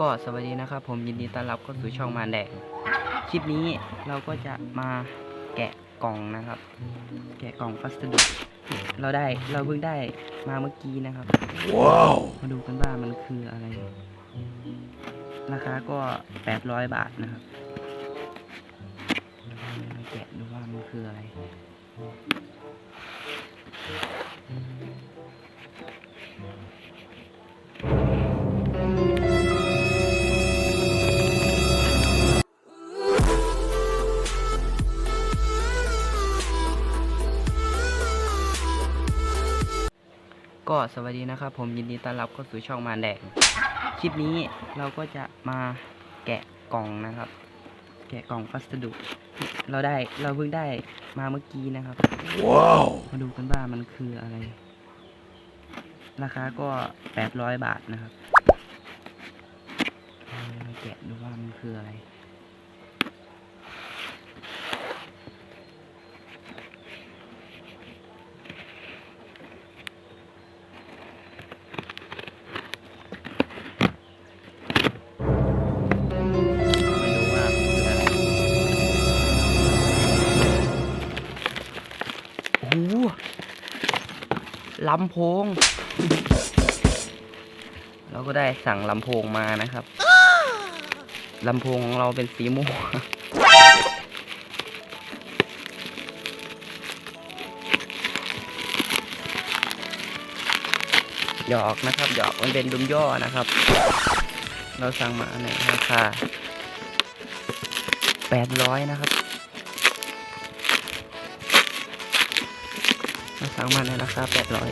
ก็สวัสดีนะครับ ผมยินดีต้อนรับเข้าสู่ช่องมารแดงคลิปนี้เราก็จะมาแกะกล่องนะครับ แกะกล่องพัสดุเราได้เราเพิ่งได้มาเมื่อกี้นะครับ Wow! มาดูกันว่ามันคืออะไร ราคาก็800บาทนะครับมาแกะดูว่ามันคืออะไร ก็สวัสดีนะครับ ผมยินดีต้อนรับเข้าสู่ช่องมารแดง คลิปนี้เราก็จะมาแกะกล่องนะครับ แกะกล่องพัสดุ เราได้เราเพิ่งได้มาเมื่อกี้นะครับ Wow! มาดูกันว่ามันคืออะไร ราคาก็800บาทนะครับเอามาแกะดูว่ามันคืออะไร ลำโพง เราก็ได้สั่งลำโพงมานะครับลำโพงของเราเป็นสีม่วงหยอกนะครับหยอกมันเป็นดุมย่อนะครับ เราสั่งมาในราคาแปดร้อยนะครับ เราสั่งมาในราคาแปดร้อย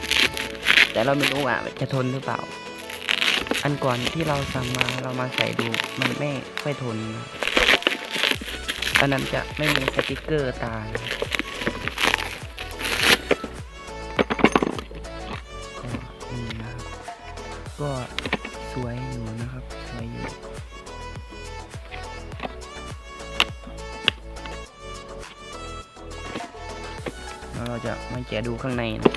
แต่เราไม่รู้ว่าจะทนหรือเปล่า อันก่อนที่เราสั่งมาเรามาใส่ดูมันไม่ค่อยทนอันนั้นจะไม่มีสติกเกอร์ตาย เราจะมาแกะดูข้างในนะ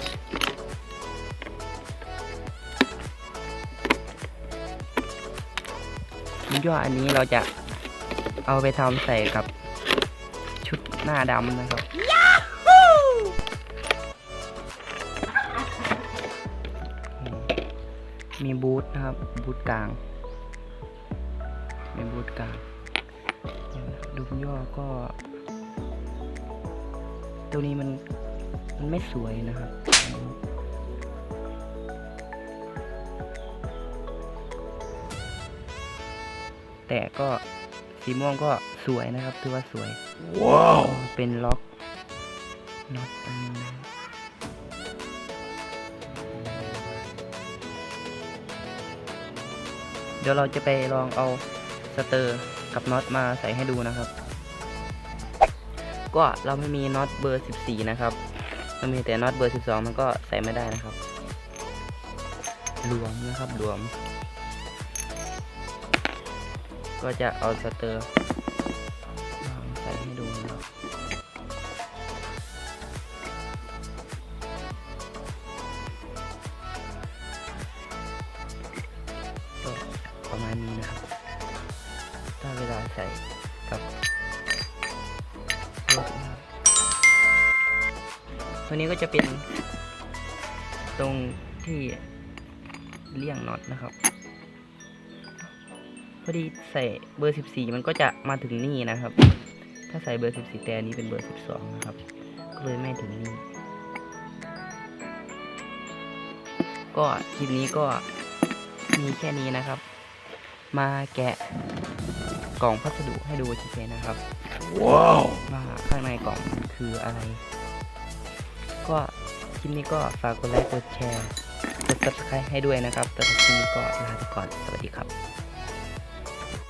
ย่ออันนี้เราจะเอาไปทำใส่กับชุดหน้าดำนะครับมมีบูทนะครับ บูทกลาง มีบูทกลาง ดูย่อก็ ตัวนี้มัน มันไม่สวยนะครับแต่ก็สีม่วงก็สวยนะครับถือว่าสวย Wow! เป็นล็อกน็อตตรงนี้นะเดี๋ยวเราจะไปลองเอาสเตอร์กับน็อตมาใส่ให้ดูนะครับ ก็เราไม่มีน็อตเบอร์ 14 นะครับ เรามีแต่น็อตเบอร์ 12 มันก็ใส่ไม่ได้นะครับหลวมนะครับหลวม ก็จะเอาสเตอร์ลองใส่ให้ดูนะครับประมาณนี้นะครับถ้าเวลาใส่ ตัวนี้ก็จะเป็นตรงที่เลี่ยงน็อตนะครับ พอดีใส่เบอร์ 14 มันก็จะมาถึงนี่นะครับ ถ้าใส่เบอร์ 14 แต่อันนี้เป็นเบอร์ 12 นะครับ ก็เลยไม่ถึงนี่ ก็คลิปนี้ก็มีแค่นี้นะครับ มาแกะกล่องพัสดุให้ดูเฉยๆนะครับ Wow! ว่าข้างในกล่องคืออะไร ก็คลิปนี้ก็ฝากกดไลค์กดแชร์กด subscribe ให้ด้วยนะครับแต่คลิปนี้ก็ลาไปก่อนสวัสดีครับ